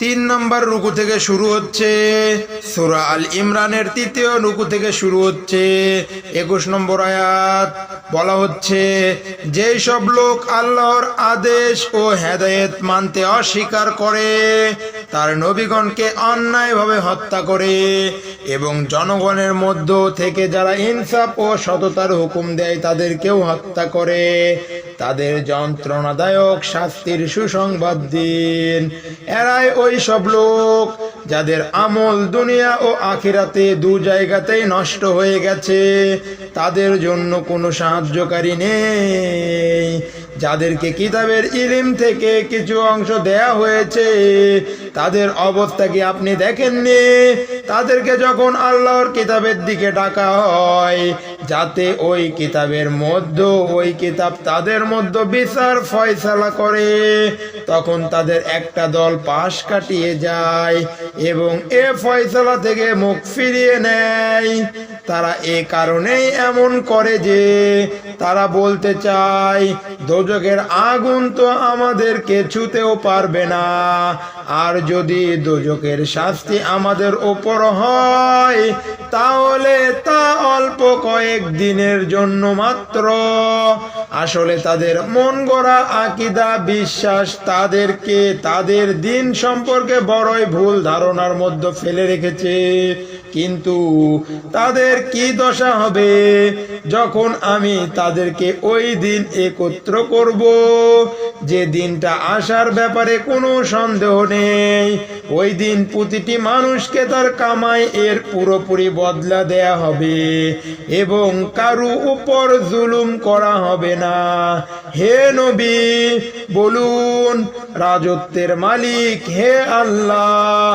তিন নম্বর রুকু থেকে শুরু হচ্ছে সুরা আল ইমরানের তৃতীয় রুকু থেকে শুরু হচ্ছে। একুশ নম্বর আয়াত বলা হচ্ছে, যেই সব লোক আল্লাহর আদেশ ও হেদায়েত মানতে অস্বীকার করে তার নবীগণকে অন্যায়ভাবে হত্যা করে এবং জনগণের মধ্য থেকে যারা ইনসাফ ও সততার হুকুম দেয় তাদেরকেও হত্যা করে। তাদের যন্ত্রণাদায়ক শাস্তির সুসংবাদ দিন। এরাই ওই সব লোক যাদের আমল দুনিয়া ও আখিরাতে দু জায়গাতেই নষ্ট হয়ে গেছে। তাদের জন্য কোনো সাহায্যকারী নেই। যাদেরকে কিতাবের ইলিম থেকে কিছু অংশ দেয়া হয়েছে তাদের অবস্থা কি আপনি দেখেননি? তাদেরকে যখন আল্লাহর কিতাবের দিকে ডাকা হয় যাতে ওই কিতাবের মধ্যে, ওই কিতাব তাদের মধ্যে বিচার ফয়সালা করে। তখন তাদের একটা দল পাশ কাটিয়ে যায় এবং এ ফয়সালা থেকে মুখ ফিরিয়ে নেয়। তারা এ কারণেই এমন করে যে, তারা বলতে চায় দোজকের আগুন তো আমাদেরকে ছুতেও পারবে না। আর যদি দোজকের শাস্তি আমাদের ওপর হয়, তাহলে তা অল্প কয়েক দিনের জন্য মাত্র। আসলে তাদের মন গড়া আকিদা, বিশ্বাস তাদেরকে তাদের দিন সম্পর্কে বড়ই ভুল ধারণার মধ্যে ফেলে রেখেছে। কিন্তু তাদের কি দশা হবে? যখন আমি তাদেরকে ওই দিন একত্র করব, যে দিনটা আসার ব্যাপারে কোনো সন্দেহ নেই। ওই দিন প্রতিটি মানুষকে তার কামাই এর পুরোপুরি বদলা দেয়া হবে এবং কারু উপর জুলুম করা হবে না। হে নবী, বলুন, রাজত্বের মালিক, হে আল্লাহ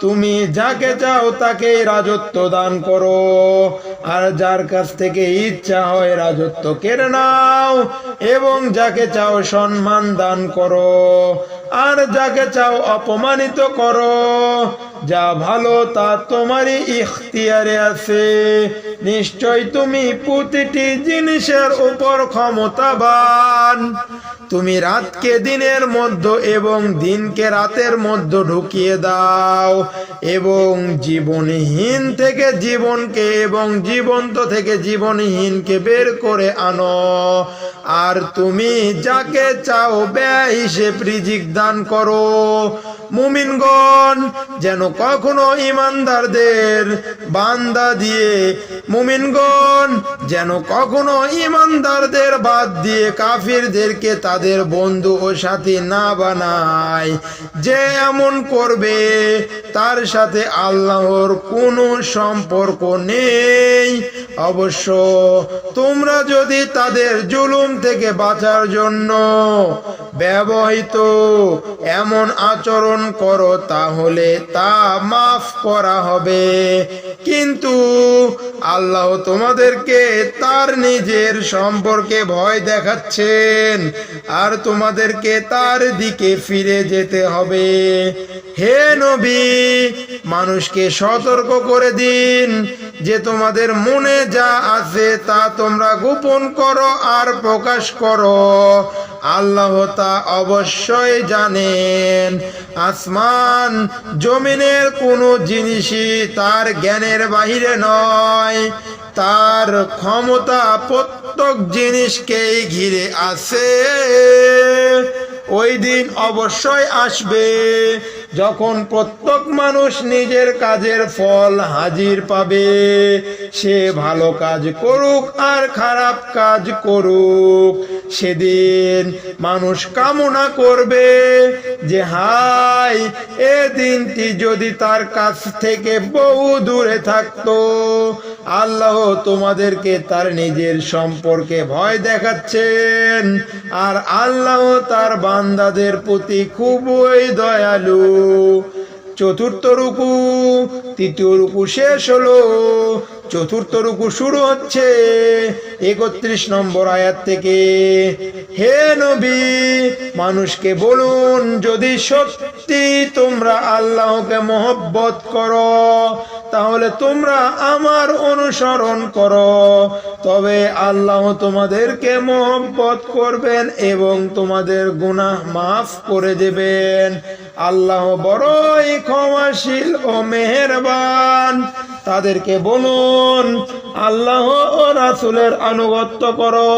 তুমি যাকে চাও তাকে রাজত্ব দান করো। আর যার কাছ থেকে ইচ্ছা হয় রাজত্ব কেড়ে নাও এবং যাকে চাও সম্মান দান করো। আর যাকে চাও অপমানিত করো, যা ভালো তা তোমারই ইখতিয়ারে আছে। নিশ্চয় তুমি প্রতিটি জিনিসের উপর ক্ষমতাবান। তুমি রাতকে দিনের মধ্যে এবং দিনকে রাতের মধ্যে ঢুকিয়ে দাও এবং জীবনহীন থেকে জীবনকে এবং জীবন্ত থেকে জীবনহীনকে বের করে আনো। আর তুমি যাকে চাও ব্যয় হিসেব রিজিক দান করো। মুমিনগণ, যেন কখনো ইমানদারদের বান্দা দিয়ে, মুমিনগণ, যেন কখনো ইমানদারদের বাদ দিয়ে কাফিরদেরকে তাদের বন্ধু ও সাথী না বানায়। যে এমন করবে, তার সাথে আল্লাহর কোনো সম্পর্ক নেই। অবশ্য তোমরা যদি তাদের জুলুম থেকে বাঁচার জন্য ব্যবহৃত এমন আচরণ করো তাহলে তা মাফ করা হবে। কিন্তু আল্লাহ তোমাদেরকে তার নিজের সম্পর্কে ভয় দেখাচ্ছেন, আর তোমাদেরকে তার দিকে ফিরে যেতে হবে। হে নবী, মানুষকে সতর্ক করে দিন যে তোমাদের মনে যা আছে তা তোমরা গোপন করো আর প্রকাশ করো। আল্লাহ তা অবশ্যই জানেন। আসমান জমিনের কোনো জিনিসই তার জ্ঞানের বাহিরে নয়। তার ক্ষমতা প্রত্যেক জিনিসকেই ঘিরে আছে। ওই দিন অবশ্যই আসবে। যখন প্রত্যেক মানুষ নিজের কাজের ফল হাজির পাবে, সে ভালো কাজ করুক আর খারাপ কাজ করুক। সেদিন মানুষ কামনা করবে যে হাই এ দিনটি যদি তার কাছ থেকে বহু দূরে থাকতো, আল্লাহ তোমাদেরকে তার নিজের সম্পর্কে ভয় দেখাচ্ছেন। আর আল্লাহ তার বান্দাদের প্রতি খুবই দয়ালু। চতুর্থ রুকু তৃতীয় রুকু শেষ হলো। চতুর্থ রুকু শুরু হচ্ছে। একত্রিশ নম্বর আয়াত থেকে, হে নবী, মানুষকে বলুন, যদি সত্যি তোমরা আল্লাহকে মহব্বত করো, তাহলে তোমরা আমার অনুসরণ করো। তবে আল্লাহ তোমাদেরকে মহব্বত করবেন এবং তোমাদের গুনাহ মাফ করে দেবেন। আল্লাহ বড়ই ক্ষমাশীল ও মেহেরবান। তাদেরকে বলুন, আল্লাহ ও রাসুলের আনুগত্য করো।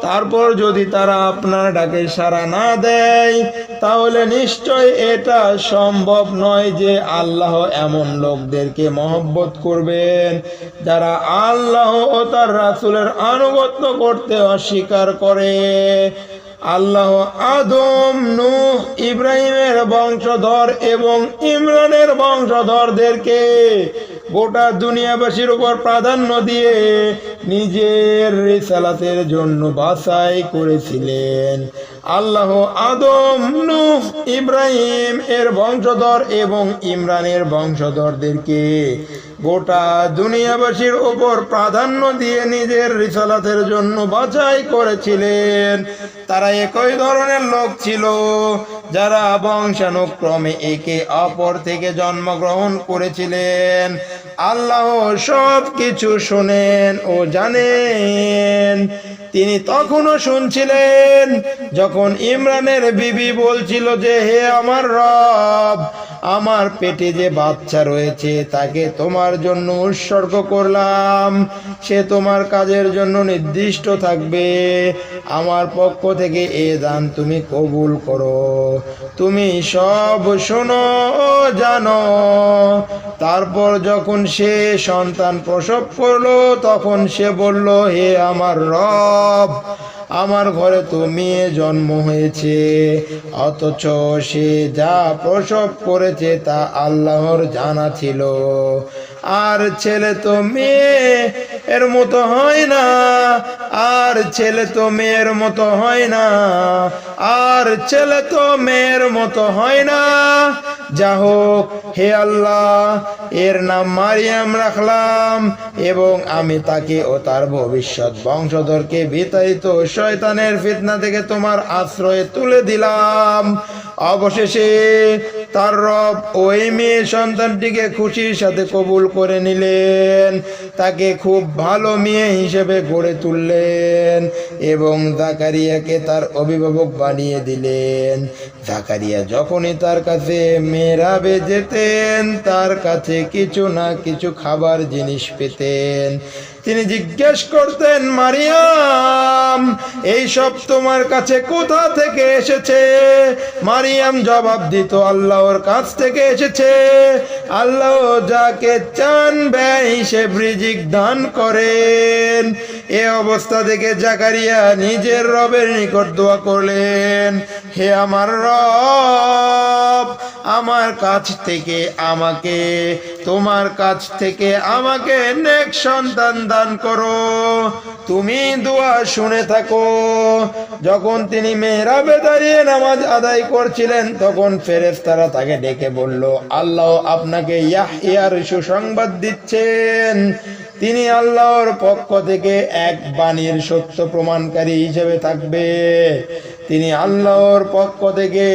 তারপর যদি তারা আপনার ডাকে সাড়া না দেয়, তাহলে নিশ্চয় এটা সম্ভব নয় যে আল্লাহ এমন লোকদেরকে মহব্বত করবেন, যারা আল্লাহ ও তার রাসুলের আনুগত্য করতে অস্বীকার করে। আল্লাহ আদম, নূহ, ইব্রাহিমের বংশধর এবং ইমরানের বংশধরদেরকে গোটা দুনিয়াবাসীর উপর প্রাধান্য দিয়ে নিজের রিসালাতের জন্য বাছাই করেছিলেন। আল্লাহ আদম, নূহ, ইব্রাহিম এর বংশধর এবং ইমরানের বংশধরদেরকে গোটা দুনিয়াবাসীর ওপর প্রাধান্য দিয়ে নিজের রিসালাতের জন্য বাছাই করেছিলেন। তারা একই ধরনের লোক ছিল। যারা বংশানুক্রমে একে অপর থেকে জন্মগ্রহণ করেছিলেন, আল্লাহ সব কিছু শোনেন ও জানেন। তিনি তখনও শুনছিলেন যখন ইমরানের বিবি বলছিল যে, হে আমার রব আমার পেটে যে বাচ্চা রয়েছে, তাকে তোমার জন্য উৎসর্গ করলাম। সে তোমার কাজের জন্য নির্দিষ্ট থাকবে। আমার পক্ষ থেকে এ দান তুমি কবুল করো। তুমি সব শোনো, জানো। তারপর যখন সে সন্তান প্রসব করল, তখন সে বলল, হে আমার রব আমার ঘরে তো মেয়ে জন্ম হয়েছে। অথচ সে যা প্রসব করেছে তা আল্লাহর জানা ছিল। আর ছেলে তো মেয়ে, এর মতো হয় না। আর ছেলে তো মেয়ের মতো হয় না। আর ছেলে তো মেয়ের মতো হয় না। যা হোক, হে আল্লাহ, এর নাম মারিয়াম রাখলাম এবং আমি তাকে ও তার ভবিষ্যৎ বংশধরকে বিতাড়িত শয়তানের ফিতনা থেকে তোমার আশ্রয়ে তুলে দিলাম। অবশেষে তার রব ওই মেয়ে সন্তানটিকে খুশির সাথে কবুল করে নিলেন। তাকে খুব ভালো মেয়ে হিসেবে গড়ে তুললেন এবং জাকারিয়াকে তার অভিভাবক বানিয়ে দিলেন। জাকারিয়া যখনই তার কাছে মেয়েরাবে যেতেন, তার কাছে কিছু না কিছু খাবার জিনিস পেতেন। তিনি জিজ্ঞেস করতেন, মারিয়াম, এই সব তোমার কাছে কোথা থেকে এসেছে? মারিয়াম জবাব দিত, আল্লাহর কাছ থেকে এসেছে। আল্লাহ যাকে চান ব্যয় হিসেব রিজিক দান করেন। এ অবস্থা দেখে জাকারিয়া নিজের রবের নিকট দোয়া করলেন, হে আমার রব আমার কাছ থেকে আমাকে, তোমার কাছ থেকে আমাকে নেক সন্তান দান করো। তুমি দোয়া শুনে থাকো। যখন তিনি মেহরাবে দাঁড়িয়ে নামাজ আদায় করছিলেন, তখন ফেরেশতারা তাকে ডেকে বলল, আল্লাহ আপনাকে ইয়াহিয়ার সুসংবাদ দিচ্ছেন। তিনি আল্লাহর পক্ষ থেকে এক বাণীর সত্য প্রমাণকারী হিসেবে থাকবে। তিনি আল্লাহর পক্ষ থেকে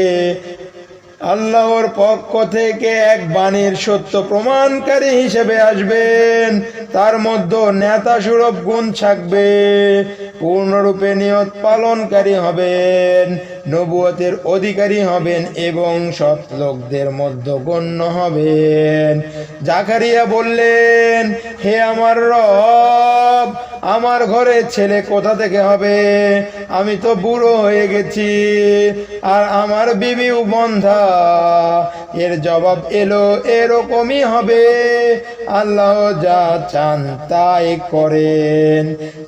আল্লাহর পক্ষ থেকে এক বাণীর সত্য প্রমাণকারী হিসেবে আসবেন। তার মধ্যে নেতা সুরভ গুণ থাকবে। পূর্ণরূপে নিয়ত পালনকারী হবেন, নবুয়তের অধিকারী হবেন এবং সৎ লোকদের মধ্যে গণ্য হবেন। জাকারিয়া বললেন, হে আমার রব, আমার ঘরে ছেলে কোথা থেকে হবে? আমি তো বুড়ো হয়ে গেছি আর আমার বিবিও বন্ধা। এর জবাব এলো, এরকমই হবে। আল্লাহ যা চান তাই করেন।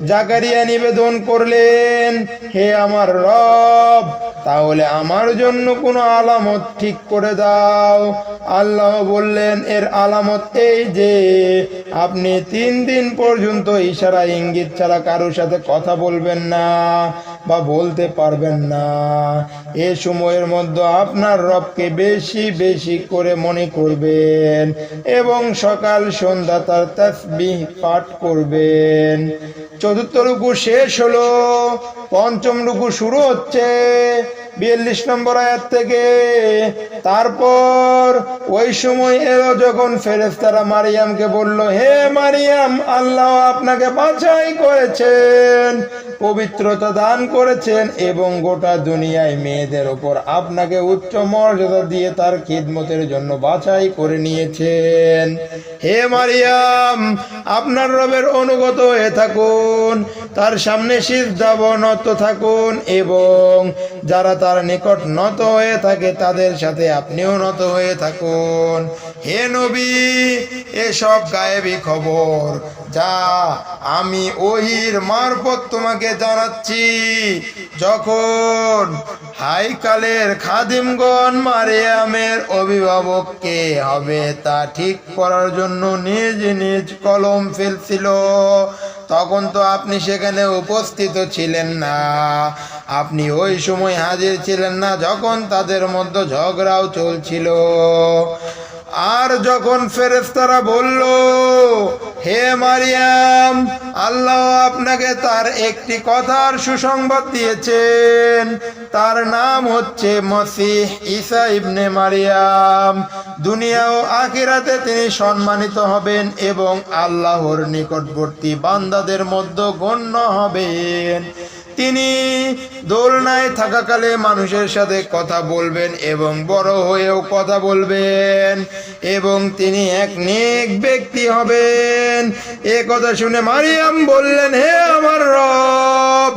জাকারিয়া নিবেদন করলেন। হে আমার রব, তাহলে আমার জন্য কোনো আলামত ঠিক করে দাও। আল্লাহ বললেন, এর আলামত এই যে, আপনি তিন দিন পর্যন্ত ইশারা ইঙ্গিত ছাড়া কারোর সাথে কথা বলবেন না বা বলতে পারবেন না। এ সময়ের মধ্যে আপনার রবকে বেশি বেশি করে মনে করবেন এবং সকাল সন্ধ্যা তার তাসবিহ পাঠ করবেন। চতুর্থ রুকু শেষ হলো। পঞ্চম রুকু শুরু হচ্ছে। বিয়াল্লিশ নম্বর আয়াত থেকে। তারপর ওই সময় এলো যখন ফেরেস্তারা মারিয়ামকে বলল, হে মারিয়াম, আল্লাহ আপনাকে বাছাই করেছেন, পবিত্রতা দান করেছেন এবং গোটা দুনিয়ায় মেয়েদের ওপর আপনাকে উচ্চ মর্যাদা দিয়ে তার খিদমতের জন্য বাছাই করে নিয়েছেন। হে মারিয়াম, আপনার রবের অনুগত হয়ে থাকুন। তার সামনে সিদ্ধাব নত থাকুন এবং যারা তার নিকট নত হয়ে থাকে, তাদের সাথে আপনিও নত হয়ে থাকুন। হে নবী, এসব গায়েবী খবর যা আমি ওহির মারফত তোমাকে জানাচ্ছি, যখন হাইকালের খাদিমগণ মারিয়ামের অভিভাবককে হবে তা ঠিক করার জন্য নিজ নিজ কলম ফেলছিল। তখন তো আপনি সেখানে উপস্থিত ছিলেন না। আপনি ওই সময় হাজির ছিলেন না যখন তাদের মধ্যে ঝগড়াও চলছিল। আর যখন ফেরেস্তারা বলল, হে মারিয়াম, আল্লাহ আপনাকে তার একটি কথার সুসংবাদ দিয়েছেন। তার নাম হচ্ছে মসিহ ঈসা ইবনে মারিয়াম। দুনিয়া ও আখিরাতে তিনি সম্মানিত হবেন এবং আল্লাহর নিকটবর্তী বান্দাদের মধ্যে গণ্য হবেন। তিনি দোলনায় থাকাকালে মানুষের সাথে কথা বলবেন এবং বড় হয়েও কথা বলবেন এবং তিনি এক নেক ব্যক্তি হবেন। এ কথা শুনে মারিয়াম বললেন, হে আমার রব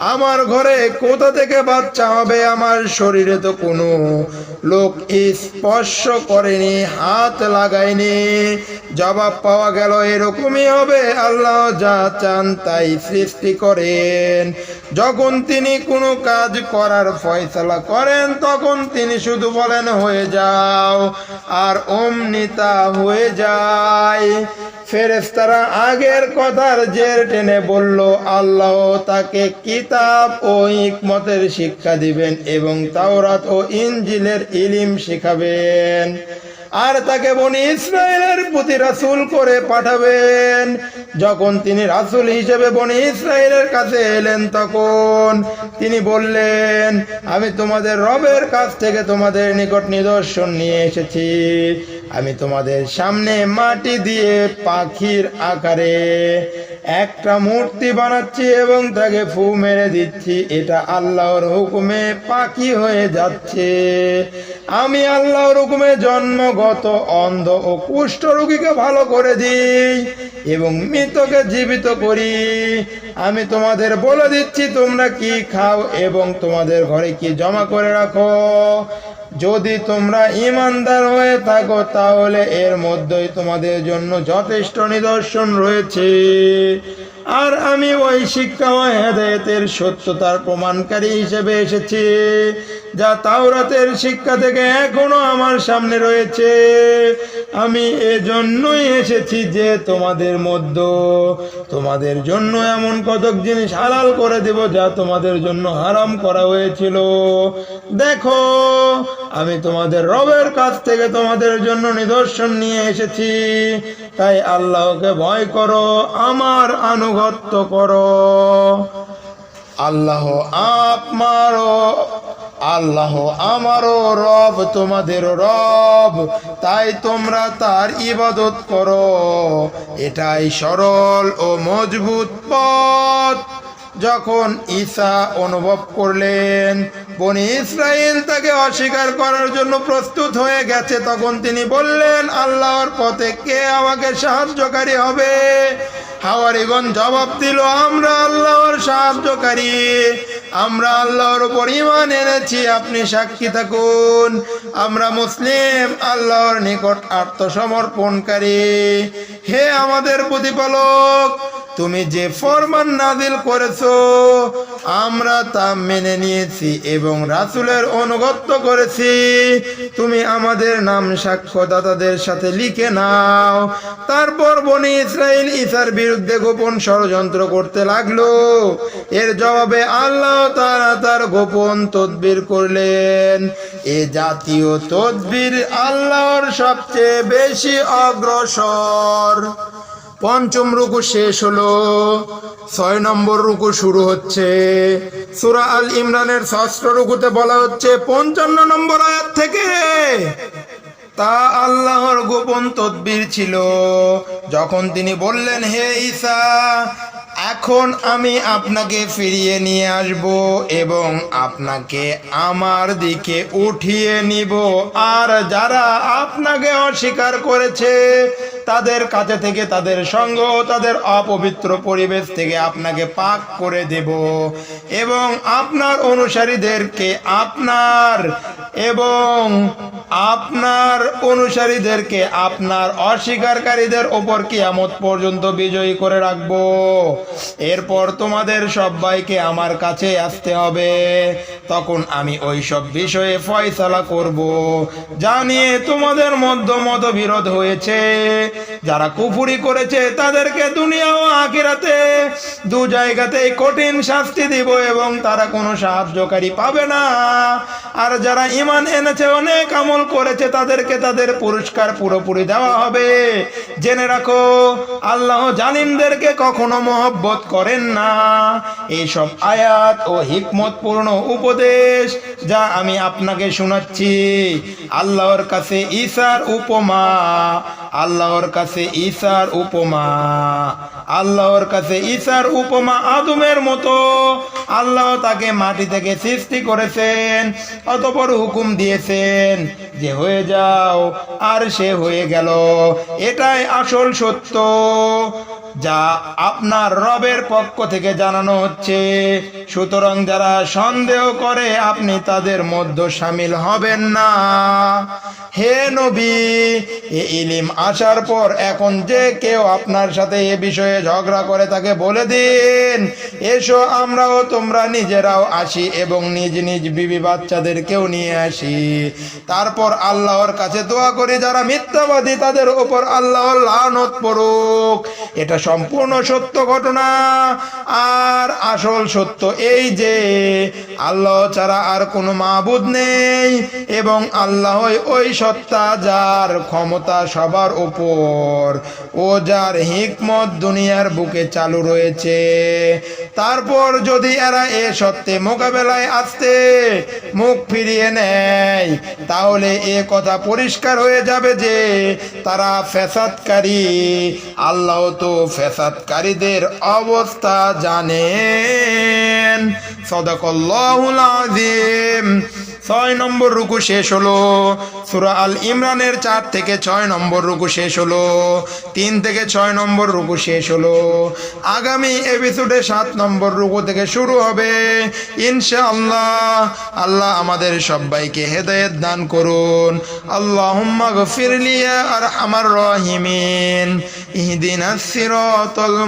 আমার ঘরে কোথা থেকে বাচ্চা হবে? আমার শরীরে তো কোনো লোক স্পর্শ করেনি, হাত লাগায়নি। জবাব পাওয়া গেল, এরকমই হবে। আল্লাহ যা চান তাই সৃষ্টি করেন। যখন তিনি কোনো কাজ করার ফয়সলা করেন, তখন তিনি শুধু বলেন, হয়ে যাও। আর অমনি তা হয়ে যায়। ফেরেস্তারা আগের কথার জের টেনে বলল, আল্লাহ তাকে কিতাব ও ইকমতের শিক্ষা দিবেন এবং তাওরাত ও ইঞ্জিলের ইলিম শিখাবেন। আর তাকে বনি ইসরায়েলের প্রতি রাসুল করে পাঠাবেন। যখন তিনি রাসুল হিসেবে বনি ইসরায়েলের কাছে এলেন, তখন তিনি বললেন, আমি তোমাদের রবের কাছ থেকে তোমাদের নিকট নিদর্শন নিয়ে এসেছি। আমি তোমাদের সামনে মাটি দিয়ে পাখির আকারে একটা মূর্তি বানাচ্ছি এবং তাকে ফু মেরে দিচ্ছি। এটা আল্লাহর হুকুমে পাখি হয়ে যাচ্ছে। আমি আল্লাহর হুকুমে জন্মগত অন্ধ ও কুষ্ঠ রোগীকে ভালো করে দিই এবং মৃতকে জীবিত করি। আমি তোমাদের বলে দিচ্ছি, তোমরা কি খাও এবং তোমাদের ঘরে কি জমা করে রাখো? যদি তোমরা ইমানদার হয়ে থাকো, তাহলে এর মধ্যেই তোমাদের জন্য যথেষ্ট নিদর্শন রয়েছে। আর আমি ওই শিক্ষা ও হেদায়েতের সত্যতার প্রমাণকারী হিসেবে এসেছি। যা তাওরাতের শিক্ষা থেকে এখনও আমার সামনে রয়েছে। আমি এজন্যই এসেছি যে তোমাদের মধ্যে, তোমাদের জন্য এমন কতক জিনিস হালাল করে দেব যা তোমাদের জন্য হারাম করা হয়েছিল। দেখো, আমি তোমাদের রবের কাছ থেকে তোমাদের জন্য নিদর্শন নিয়ে এসেছি। তাই আল্লাহকে ভয় করো, আমার আনুগত্য করো। আল্লাহ আমারও আল্লাহ আমারও রব তোমাদের রব, তাই তোমরা তার ইবাদত করো। এটাই সরল ও মজবুত পথ। যখন ঈসা অনুভব করলেন, বনি ইসরায়েল তাকে অস্বীকার করার জন্য প্রস্তুত হয়ে গেছে, তখন তিনি বললেন, আল্লাহর পথে কে আমাকে সাহায্যকারী হবে? হাওয়ারিগণ জবাব দিল, আমরা আল্লাহর সাহায্যকারী। আমরা আল্লাহর পরিমাণ এনেছি, আপনি সাক্ষী থাকুন। আমরা মুসলিম, আল্লাহর নিকট আত্মসমর্পণকারী। হে আমাদের প্রতিপালক তুমি যে ফরমান নাদিল করেছ, আমরা তা মেনে নিয়েছি এবং রাসুলের অনুগত্য করেছি। তুমি আমাদের নাম সাক্ষ্যদাতাদের সাথে লিখে নাও। তারপর বনি ইসরায়েল ইসার বিরুদ্ধে গোপন ষড়যন্ত্র করতে লাগল। এর জবাবে আল্লাহ তারা তার গোপন তদবির করলেন। এ জাতীয় তদবির আল্লাহর সবচেয়ে বেশি অগ্রসর। পঞ্চম রুকু শেষ হলো। ছয় নম্বর রুকু শুরু হচ্ছে। সুরা আল ইমরানের ষষ্ঠ রুকুতে বলা হচ্ছে, পঞ্চান্ন নম্বর আয়াত থেকে। তা আল্লাহর গোপন তদ্বির ছিল। যখন তিনি বললেন, হে ঈসা এখন আমি আপনাকে ফিরিয়ে নিয়ে আসব এবং আপনাকে আমার দিকে উঠিয়ে নিব। আর যারা আপনাকে অস্বীকার করেছে, তাদের কাছে থেকে, তাদের সঙ্গ, তাদের অপবিত্র পরিবেশ থেকে আপনাকে পাক করে দেব এবং আপনার অনুসারীদেরকে আপনার এবং আপনার অনুসারীদেরকে, আপনার অস্বীকারীদের ওপর কিয়ামত পর্যন্ত বিজয়ী করে রাখব। এরপর তোমাদের সবাইকে আমার কাছে আসতে হবে। তখন আমি ওই সব বিষয়ে ফয়সালা করব। জানিয়ে তোমাদের মধ্য মত বিরোধ হয়েছে। যারা কুফুরি করেছে, তাদেরকে দুনিয়া ও আখিরাতে দু জায়গাতেই কঠিন শাস্তি দিব এবং তারা কোনো সাহায্যকারী পাবে না। আর যারা ইমান এনেছে, অনেক আমল করেছে তাদেরকে, তাদের পুরস্কার পুরোপুরি দেওয়া হবে। জেনে রাখো, আল্লাহ জালিমদেরকে কখনো মহব্বত করেন না। এইসব আয়াত ও হিকমতপূর্ণ উপদেশ যা আমি আপনাকে শোনাচ্ছি। আল্লাহর কাছে ঈশার উপমা, আল্লাহর কাছে ঈশার উপমা, আল্লাহর কাছে ঈশার উপমা আদমের মতো। আল্লাহ তাকে মাটি থেকে সৃষ্টি করেছেন, অতপর হুকুম দিয়েছেন। যে হয়ে যাও আর সে হয়ে গেল। এটাই আসল সত্য। যা আপনার রবের পক্ষ থেকে জানানো হচ্ছে। সুতরাং যারা সন্দেহ করে, আপনি তাদের মধ্যে সামিল হবেন না। হে নবী, এ ইলিম আসার পর এখন যে কেউ আপনার সাথে এ বিষয়ে ঝগড়া করে তাকে বলে দিন, এসো আমরাও তোমরা নিজেরাও আসি এবং নিজ নিজ বিবি বাচ্চাদেরকেও নিয়ে আসি। তারপর আল্লাহর কাছে দোয়া করি, যারা মিথ্যাবাদী তাদের ওপর আল্লাহ লানত পড়ুক। এটা সম্পূর্ণ সত্য ঘটনা। আর আসল সত্য এই যে, আল্লাহ ছাড়া আর কোনো মাবুদ নেই এবং আল্লাহ ওই সত্তা যার ক্ষমতা সবার ওপর ও যার হিকমত দুনিয়ার বুকে চালু রয়েছে। তারপর যদি এরা এ সত্যে মোকাবেলায় আসতে মুখ ফিরিয়ে নেয়, তাহলে এ কথা পরিষ্কার হয়ে যাবে যে, তারা ফ্যাসাদকারী আল্লাহ তো ফ্যাসাদকারীদের অবস্থা জানেন। সদকল্লাহুল আজিম ছয় নম্বর রুকু শেষ হলো। সুরা আল ইমরানের চার থেকে ছয় নম্বর রুকু শেষ হলো। তিন থেকে ছয় নম্বর রুকু শেষ হলো। আগামী এপিসোডে সাত নম্বর রুকু থেকে শুরু হবে। ইনশাআল্লাহ, আল্লাহ আল্লাহ আমাদের সবাইকে হেদায়েত দান করুন। আল্লাহুম্মা গফির লিয়া আর আমার রহিমিন। ইহদিনাস সিরাতাল